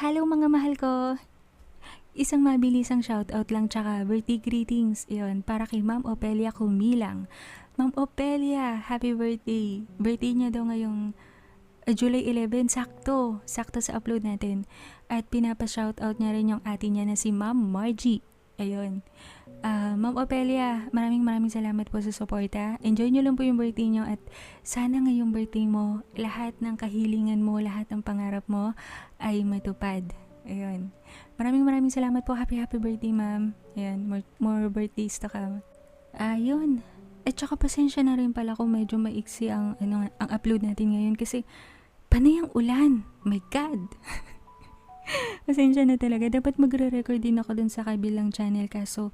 Hello mga mahal ko! Isang mabilisang shoutout lang tsaka birthday greetings. Iyon, para kay Ma'am Opelia Kumilang. Ma'am Opelia, happy birthday! Birthday niya daw ngayong uh, July 11, sakto. Sakto sa upload natin. At pinapa-shoutout niya rin yung ate niya na si Ma'am Margie. Ayun. Ah, Ma'am Opelia, maraming maraming salamat po sa suporta. Enjoy nyo lang po yung birthday nyo at sana ngayong birthday mo, lahat ng kahilingan mo, lahat ng pangarap mo ay matupad. Ayun. Maraming maraming salamat po. Happy happy birthday, ma'am. Ayun, more, more birthdays to come. Ayun. At saka pasensya na rin pala kung medyo maiksi ang, ano, ang upload natin ngayon kasi panay ang ulan. My God! pasensya na talaga. Dapat magre-record din ako dun sa kabilang channel kaso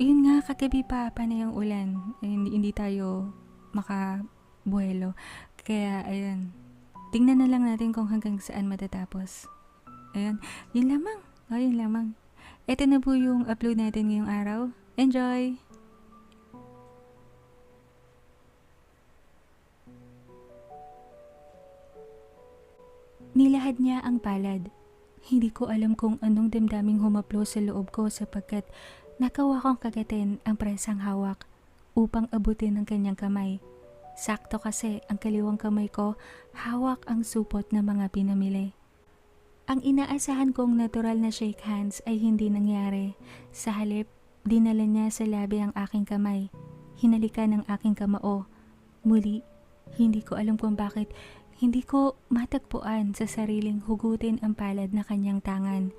yun nga, kagabi pa, panay ang ulan. Eh, Hindi, hindi tayo makabuhelo. Kaya, ayun. Tingnan na lang natin kung hanggang saan matatapos. Ayun. Yun lamang. O, yun lamang. Ito na po yung upload natin ngayong araw. Enjoy! Nilahad niya ang palad. Hindi ko alam kung anong damdaming humaplo sa loob ko sapagkat nakawa kong kagatin ang presang hawak upang abutin ng kanyang kamay. Sakto kasi ang kaliwang kamay ko hawak ang supot na mga pinamili. Ang inaasahan kong natural na shake hands ay hindi nangyari. Sa halip, dinala niya sa labi ang aking kamay. Hinalikan ng aking kamao. Muli, hindi ko alam kung bakit hindi ko matagpuan sa sariling hugutin ang palad na kanyang tangan.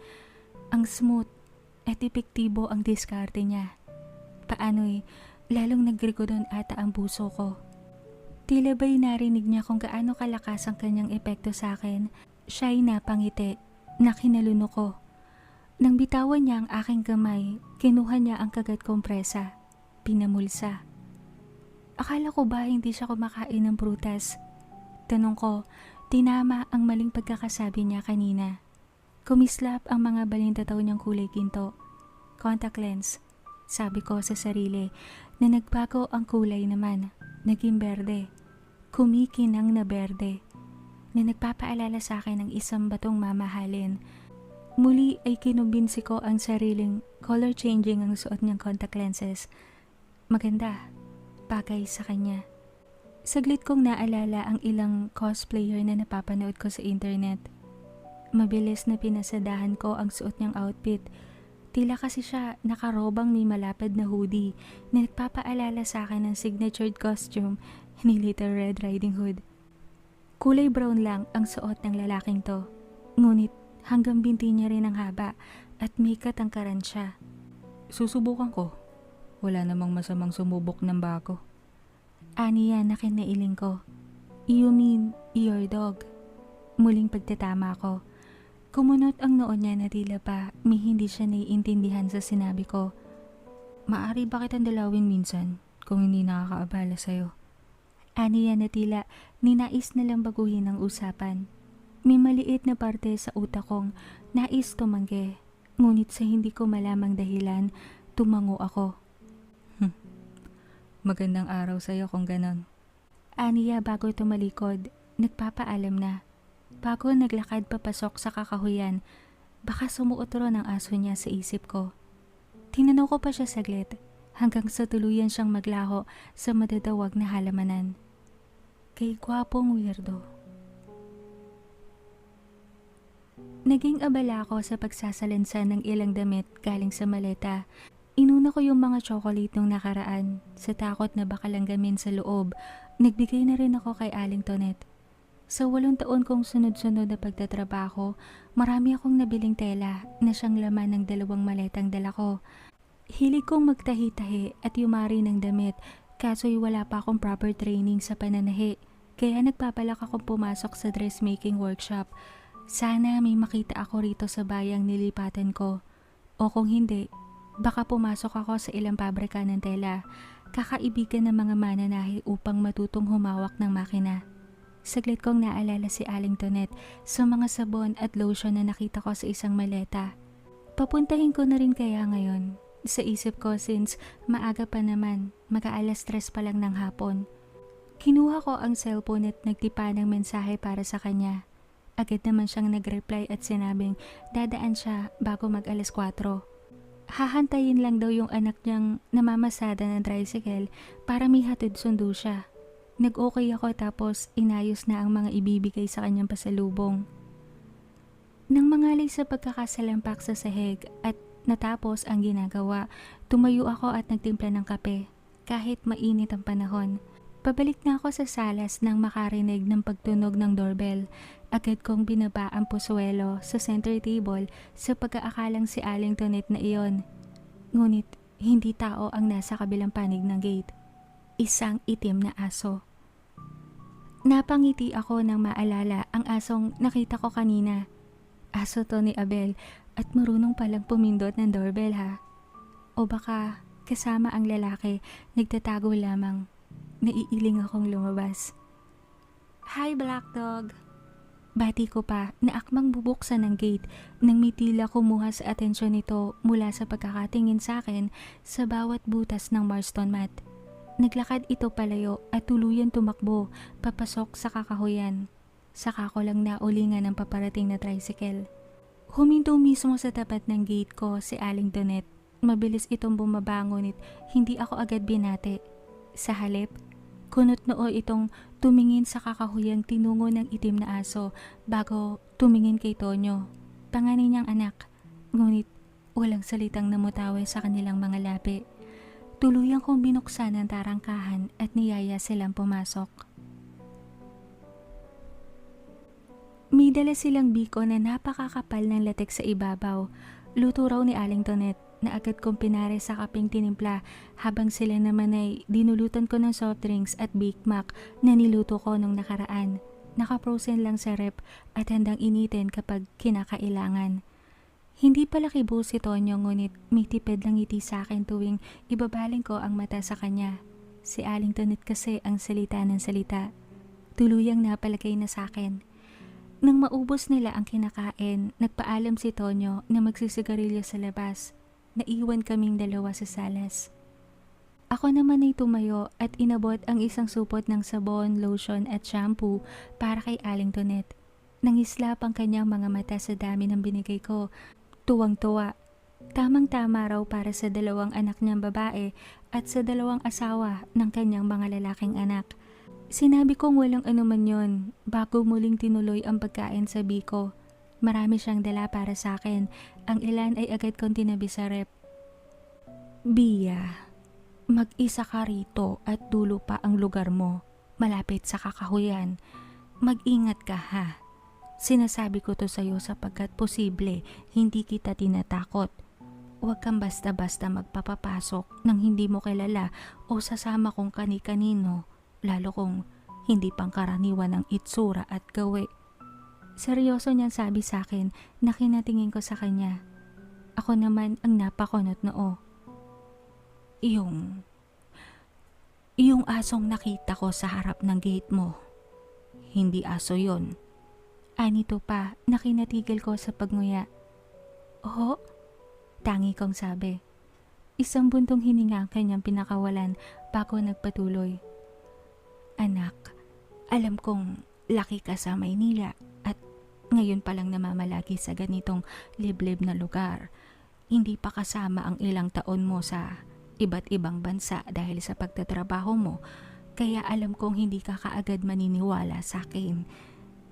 Ang smooth at epektibo ang diskarte niya. Paano'y lalong nagrigodon ata ang puso ko. Tila ba'y narinig niya kung gaano kalakas ang kanyang epekto sa akin, siya'y napangiti, na kinaluno ko. Nang bitawan niya ang aking kamay, kinuha niya ang kagat kong presa, pinamulsa. Akala ko ba hindi siya kumakain ng prutas? Tanong ko, tinama ang maling pagkakasabi niya kanina. Kumislap ang mga balintataw niyang kulay ginto. Contact lens. Sabi ko sa sarili na nagbago ang kulay naman. Naging berde. Kumikinang na berde. Na nagpapaalala sa akin ng isang batong mamahalin. Muli ay kinumbinsi ko ang sariling color changing ang suot niyang contact lenses. Maganda. Bagay sa kanya. Saglit kong naalala ang ilang cosplayer na napapanood ko sa internet. Mabilis na pinasadahan ko ang suot niyang outfit. Tila kasi siya nakarobang may malapad na hoodie na nagpapaalala sa akin ng signatured costume ni Little Red Riding Hood. Kulay brown lang ang suot ng lalaking to. Ngunit hanggang binti niya rin ang haba at may katangkaran siya. Susubukan ko. Wala namang masamang sumubok ng bago. Aniya na kinailing ko. You mean your dog? Muling pagtatama ko. Kumunot ang noon niya na tila pa may hindi siya naiintindihan sa sinabi ko. Maari ba kitang dalawin minsan kung hindi nakakaabala sa'yo? Aniya na tila ninais na lang baguhin ang usapan. May maliit na parte sa utak kong nais tumanggi. Ngunit sa hindi ko malamang dahilan, tumango ako. Magandang araw sa'yo kung ganon. Aniya bago tumalikod, nagpapaalam na. Bago naglakad papasok sa kakahuyan, baka sumuotro ng aso niya sa isip ko. Tinanaw ko pa siya saglit, hanggang sa tuluyan siyang maglaho sa madadawag na halamanan. Kay gwapong weirdo. Naging abala ako sa pagsasalansan ng ilang damit galing sa maleta Inuna ko yung mga chocolate nung nakaraan sa takot na baka langgamin sa loob. Nagbigay na rin ako kay Aling Tonet. Sa walong taon kong sunod-sunod na pagtatrabaho, marami akong nabiling tela na siyang laman ng dalawang maletang dala ko. Hilig kong magtahi-tahi at yumari ng damit kaso'y wala pa akong proper training sa pananahi. Kaya nagpapalak akong pumasok sa dressmaking workshop. Sana may makita ako rito sa bayang nilipatan ko. O kung hindi, Baka pumasok ako sa ilang pabrika ng tela, kakaibigan ng mga mananahi upang matutong humawak ng makina. Saglit kong naalala si Aling Tonet sa mga sabon at lotion na nakita ko sa isang maleta. Papuntahin ko na rin kaya ngayon. sa isip ko since maaga pa naman, mag-aalas tres pa lang ng hapon. Kinuha ko ang cellphone at nagtipa ng mensahe para sa kanya. Agad naman siyang nag-reply at sinabing dadaan siya bago mag alas 4. Hahantayin lang daw yung anak niyang namamasada ng tricycle para may hatid sundo siya. Nag-okay ako tapos inayos na ang mga ibibigay sa kanyang pasalubong. Nang mangalay sa pagkakasalampak sa sahig at natapos ang ginagawa, tumayo ako at nagtimpla ng kape kahit mainit ang panahon. Pabalik na ako sa salas nang makarinig ng pagtunog ng doorbell. Agad kong binaba ang pusuelo sa center table sa pag-aakalang si Aling Tonet na iyon. Ngunit hindi tao ang nasa kabilang panig ng gate. Isang itim na aso. Napangiti ako nang maalala ang asong nakita ko kanina. Aso to ni Abel at marunong palang pumindot ng doorbell ha. O baka kasama ang lalaki, nagtatago lamang. Naiiling akong lumabas. Hi Black Dog! Bati ko pa na akmang bubuksan ng gate nang may tila kumuha sa atensyon nito mula sa pagkakatingin sa akin sa bawat butas ng Marston mat. Naglakad ito palayo at tuluyan tumakbo papasok sa kakahuyan. Saka ko lang naulingan ng paparating na tricycle. Huminto mismo sa tapat ng gate ko si Aling Donet. Mabilis itong bumaba ngunit hindi ako agad binati. Sa halip, kunot noo itong tumingin sa kakahuyang tinungo ng itim na aso bago tumingin kay Tonyo, panganay niyang anak. Ngunit walang salitang namutawi sa kanilang mga labi. Tuluyang kong binuksan ang tarangkahan at niyaya silang pumasok. May dala silang biko na napakakapal ng latex sa ibabaw. Luto raw ni Aling Tonet na agad kong pinare sa kaping tinimpla habang sila naman ay dinulutan ko ng soft drinks at Big Mac na niluto ko nung nakaraan. Nakaprosen lang sa rep at handang initin kapag kinakailangan. Hindi pala kibo si Tonyo ngunit may tipid lang ngiti sa akin tuwing ibabaling ko ang mata sa kanya. Si Aling Tonet kasi ang salita ng salita. Tuluyang napalagay na sa akin. Nang maubos nila ang kinakain, nagpaalam si Tonyo na magsisigarilyo sa labas. Naiwan kaming dalawa sa salas. Ako naman ay tumayo at inabot ang isang supot ng sabon, lotion at shampoo para kay Aling Tonet. Nangislap ang kanyang mga mata sa dami ng binigay ko. Tuwang-tuwa. Tamang-tama raw para sa dalawang anak niyang babae at sa dalawang asawa ng kanyang mga lalaking anak. Sinabi kong walang anuman yon bago muling tinuloy ang pagkain sa biko. Marami siyang dala para sa akin. Ang ilan ay agad kong tinabi sa rep. Bia, mag-isa ka rito at dulo pa ang lugar mo. Malapit sa kakahuyan. Mag-ingat ka ha. Sinasabi ko to sa'yo sapagkat posible hindi kita tinatakot. Huwag kang basta-basta magpapapasok nang hindi mo kilala o sasama kong kani-kanino lalo kung hindi pangkaraniwan ang itsura at gawi. Seryoso niyang sabi sa akin na kinatingin ko sa kanya. Ako naman ang napakunot noo. Yung... Yung asong nakita ko sa harap ng gate mo. Hindi aso yon. Anito pa na kinatigil ko sa pagnguya. Oo, tangi kong sabi. Isang buntong hininga ang kanyang pinakawalan bago nagpatuloy. Anak, alam kong laki ka sa Maynila ngayon pa lang namamalagi sa ganitong liblib na lugar. Hindi pa kasama ang ilang taon mo sa iba't ibang bansa dahil sa pagtatrabaho mo. Kaya alam kong hindi ka kaagad maniniwala sa akin.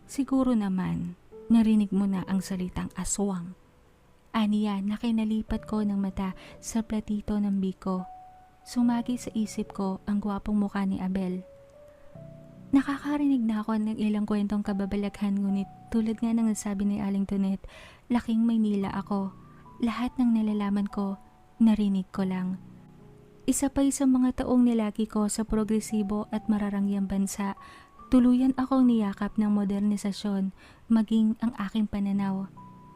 Siguro naman, narinig mo na ang salitang aswang. Aniya na kinalipat ko ng mata sa platito ng biko. Sumagi sa isip ko ang gwapong mukha ni Abel. Nakakarinig na ako ng ilang kwentong kababalaghan ngunit tulad nga ng sabi ni Aling Tonet, laking Maynila ako. Lahat ng nalalaman ko, narinig ko lang. Isa pa sa mga taong nilagi ko sa progresibo at mararangyang bansa, tuluyan akong niyakap ng modernisasyon, maging ang aking pananaw.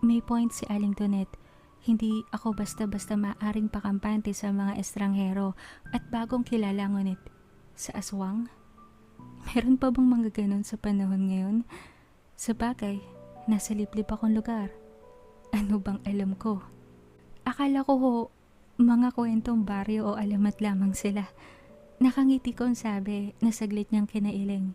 May point si Aling Tonet, hindi ako basta-basta maaring pakampante sa mga estranghero at bagong kilala ngunit sa aswang. Meron pa bang mga ganon sa panahon ngayon? Sa bagay, nasa liblib akong lugar. Ano bang alam ko? Akala ko ho, Mga kwentong baryo o alamat lamang sila. Nakangiti kong sabi na saglit niyang kinailing.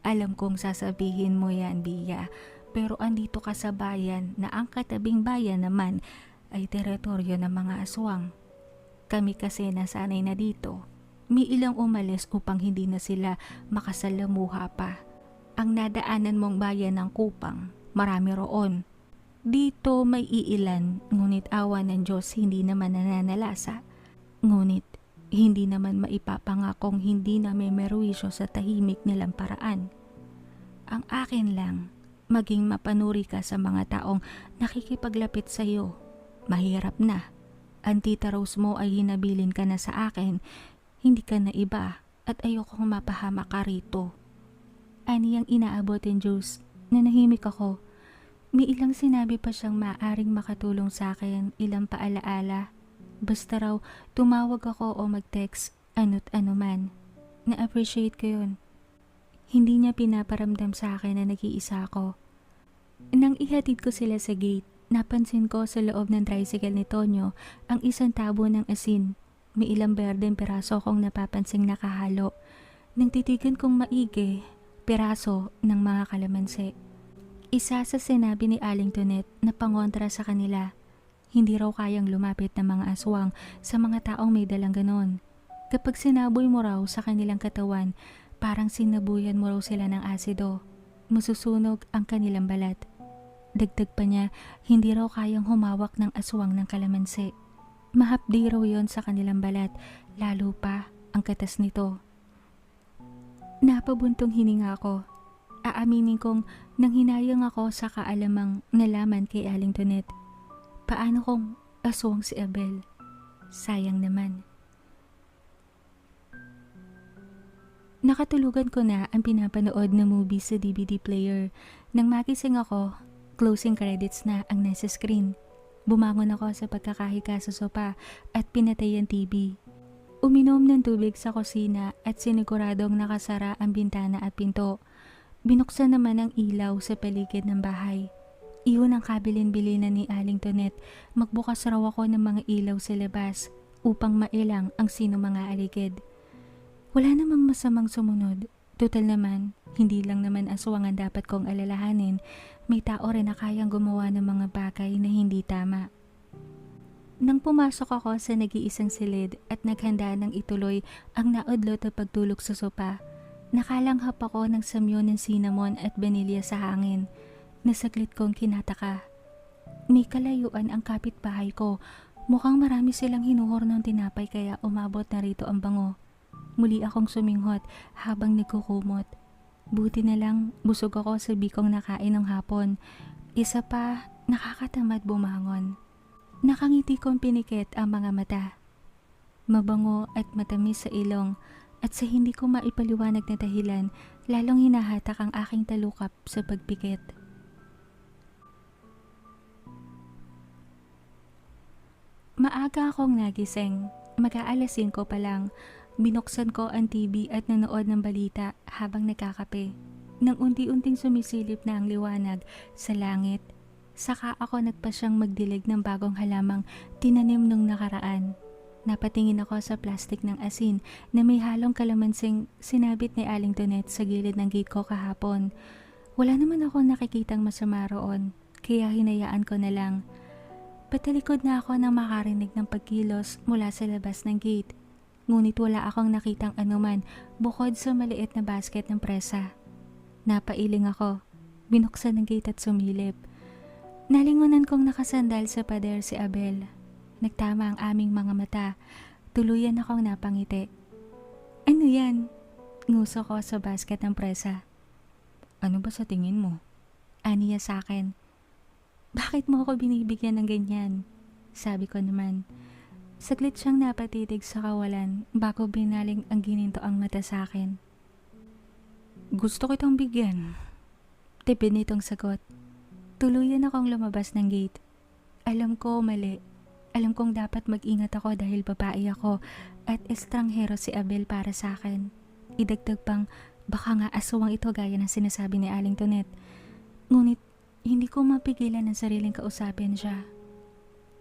Alam kong sasabihin mo yan, Bia, pero andito ka sa bayan na ang katabing bayan naman ay teritoryo ng mga aswang. Kami kasi nasanay na dito. May ilang umalis upang hindi na sila makasalamuha pa. Ang nadaanan mong bayan ng Kupang, marami roon. Dito may iilan, ngunit awa ng Diyos hindi naman nananalasa. Ngunit hindi naman maipapangakong hindi na may merwisyo sa tahimik nilang paraan. Ang akin lang, maging mapanuri ka sa mga taong nakikipaglapit sa iyo. Mahirap na. Ang Rose mo ay hinabilin ka na sa akin, hindi ka na iba at ayokong mapahama ka rito. Ani ang inaabotin Diyos, nanahimik ako. May ilang sinabi pa siyang maaring makatulong sa akin, ilang paalaala. Basta raw, tumawag ako o mag-text, ano't ano man. Na-appreciate ko yun. Hindi niya pinaparamdam sa akin na nag-iisa ako. Nang ihatid ko sila sa gate, napansin ko sa loob ng tricycle ni Tonyo ang isang tabo ng asin. May ilang berdeng peraso kong napapansing nakahalo. Nang titigan kong maigi, peraso ng mga kalamansi. Isa sa sinabi ni Aling Tonet na pangontra sa kanila. Hindi raw kayang lumapit ng mga aswang sa mga taong may dalang ganon. Kapag sinaboy mo raw sa kanilang katawan, parang sinabuyan mo raw sila ng asido. Masusunog ang kanilang balat. Dagdag pa niya, hindi raw kayang humawak ng aswang ng kalamansi. Mahapdi raw yon sa kanilang balat, lalo pa ang katas nito. Napabuntong hininga ko. Aaminin kong nanghinayang ako sa kaalamang nalaman kay Aling Tonet. Paano kung aswang si Abel? Sayang naman. Nakatulugan ko na ang pinapanood na movie sa DVD player. Nang magising ako, closing credits na ang nasa screen. Bumangon ako sa pagkakahiga sa sopa at pinatay ang TV. Uminom ng tubig sa kusina at siniguradong nakasara ang bintana at pinto. Binuksan naman ang ilaw sa paligid ng bahay. Iyon ang kabilin-bilinan ni Aling Tonet. Magbukas raw ako ng mga ilaw sa labas upang mailang ang sino mga aligid. Wala namang masamang sumunod. Total naman, hindi lang naman aswang ang dapat kong alalahanin. May tao rin na kayang gumawa ng mga bagay na hindi tama. Nang pumasok ako sa nag-iisang silid at naghanda ng ituloy ang naudlot na pagtulog sa sopa, nakalanghap ako ng samyo ng cinnamon at vanilya sa hangin. Nasaglit kong kinataka. May kalayuan ang kapitbahay ko. Mukhang marami silang hinuhor ng tinapay kaya umabot na rito ang bango. Muli akong suminghot habang nagkukumot. Buti na lang busog ako sa bikong nakain ng hapon. Isa pa, nakakatamad bumangon. Nakangiti kong pinikit ang mga mata. Mabango at matamis sa ilong at sa hindi ko maipaliwanag na dahilan, lalong hinahatak ang aking talukap sa pagpikit. Maaga akong nagising. Mag-aalasin ko pa lang. Binuksan ko ang TV at nanood ng balita habang nagkakape. Nang unti-unting sumisilip na ang liwanag sa langit, saka ako nagpasyang magdilig ng bagong halamang tinanim nung nakaraan. Napatingin ako sa plastik ng asin na may halong kalamansing sinabit ni Aling Tonet sa gilid ng gate ko kahapon. Wala naman ako nakikitang masama roon, kaya hinayaan ko na lang. Patalikod na ako nang makarinig ng pagkilos mula sa labas ng gate. Ngunit wala akong nakitang anuman bukod sa maliit na basket ng presa. Napailing ako. Binuksan ng gate at sumilip. Nalingunan kong nakasandal sa pader si Abel. Nagtama ang aming mga mata. Tuluyan akong napangiti. Ano yan? Nguso ko sa basket ng presa. Ano ba sa tingin mo? Aniya sa akin. Bakit mo ako binibigyan ng ganyan? Sabi ko naman. Saglit siyang napatitig sa kawalan bago binaling ang gininto ang mata sa akin. Gusto kitang bigyan. Tipid nitong sagot. Tuluyan akong lumabas ng gate. Alam ko mali. Alam kong dapat mag-ingat ako dahil babae ako at estranghero si Abel para sa akin. Idagdag pang baka nga aswang ito gaya ng sinasabi ni Aling Tonet. Ngunit hindi ko mapigilan ang sariling kausapin siya.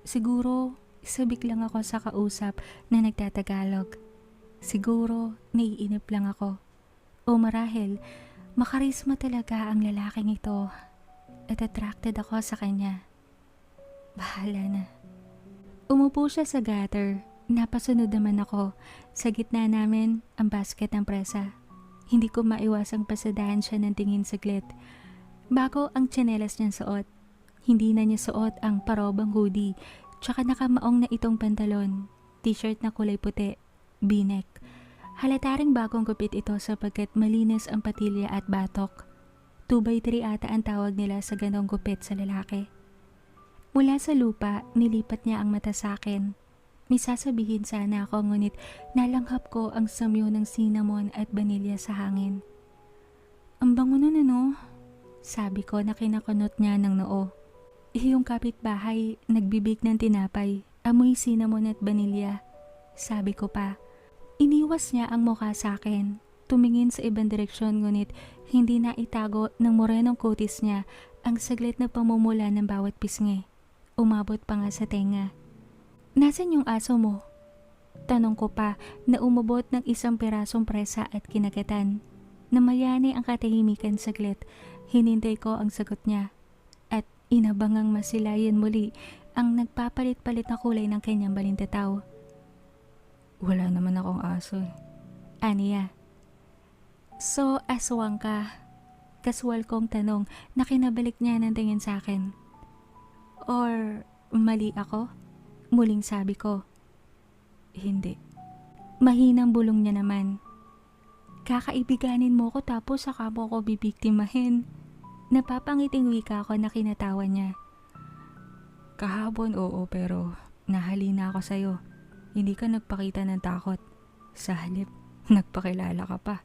Siguro sabik lang ako sa kausap na nagtatagalog. Siguro, naiinip lang ako. O marahil, makarisma talaga ang lalaking ito at attracted ako sa kanya. Bahala na. Umupo siya sa gutter. Napasunod naman ako. Sa gitna namin, ang basket ng presa. Hindi ko maiwasang pasadahan siya ng tingin saglit. Bago ang tsinelas niyang suot. Hindi na niya suot ang parobang hoodie, tsaka nakamaong na itong pantalon, t-shirt na kulay puti, b-neck. Halata ring bagong gupit ito sapagkat malinis ang patilya at batok. 2x3 ata ang tawag nila sa ganong gupit sa lalaki. Mula sa lupa, nilipat niya ang mata sa akin. May sasabihin sana ako ngunit nalanghap ko ang samyo ng cinnamon at vanilya sa hangin. Ang bango nun ano? Sabi ko na kinakunot niya ng noo. Yung kapitbahay, nagbibig ng tinapay, amoy cinnamon at vanilya. Sabi ko pa, iniwas niya ang mukha sa akin. Tumingin sa ibang direksyon ngunit hindi na itago ng morenong kutis niya ang saglit na pamumula ng bawat pisngi. Umabot pa nga sa tenga. Nasaan yung aso mo? Tanong ko pa na umabot ng isang pirasong presa at kinagatan. Namayani ang katahimikan saglit. Hinintay ko ang sagot niya. Inabangang masilayan muli ang nagpapalit-palit na kulay ng kanyang balintataw. Wala naman akong aso eh. Aniya. So, aswang ka? Kaswal kong tanong na kinabalik niya ng tingin sa akin. Or mali ako? Muling sabi ko. Hindi. Mahinang bulong niya naman. Kakaibiganin mo ko tapos saka mo ko bibiktimahin. Napapangiting wika ako na kinatawa niya. Kahapon oo pero nahalina ako sa'yo. Hindi ka nagpakita ng takot. Sa halip, nagpakilala ka pa.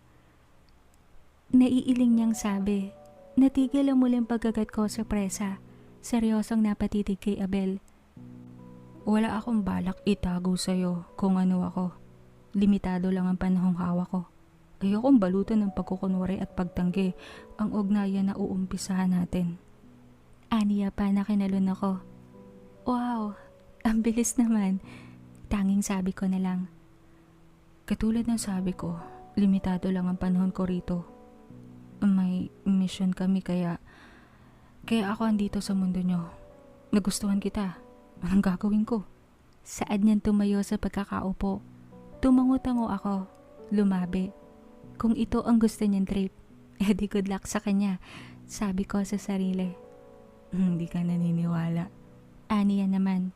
Naiiling niyang sabi. Natigil ang muling pagkagat ko sa presa. Seryosong napatitig kay Abel. Wala akong balak itago sa'yo kung ano ako. Limitado lang ang panahong hawak ko. Ayokong balutan ng pagkukunwari at pagtanggi ang ugnayan na uumpisahan natin. Aniya pa na kinalun ako. Wow, ang bilis naman. Tanging sabi ko na lang. Katulad ng sabi ko, limitado lang ang panahon ko rito. May mission kami kaya kaya ako andito sa mundo nyo. Nagustuhan kita. Anong gagawin ko? Saad niyang tumayo sa pagkakaupo. Tumango-tango ako. Lumabi. Kung ito ang gusto niyang trip, edi good luck sa kanya. Sabi ko sa sarili. Hindi ka naniniwala. Aniya naman.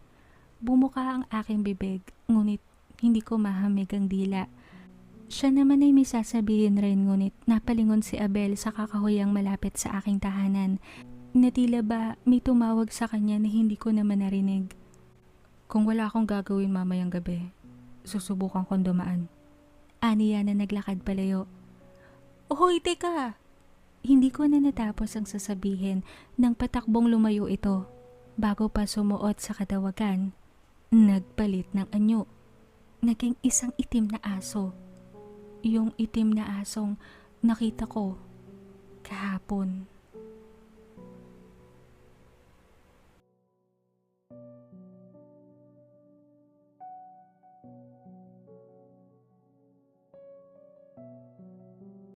Bumuka ang aking bibig, ngunit hindi ko mahamig ang dila. Siya naman ay may sasabihin rin ngunit napalingon si Abel sa kakahuyang malapit sa aking tahanan na tila ba may tumawag sa kanya na hindi ko naman narinig. Kung wala akong gagawin mamayang gabi, susubukan kong dumaan. Aniya na naglakad palayo. Hoy, teka! Hindi ko na natapos ang sasabihin nang patakbong lumayo ito. Bago pa sumuot sa kadawagan, nagpalit ng anyo. Naging isang itim na aso. Yung itim na asong nakita ko kahapon.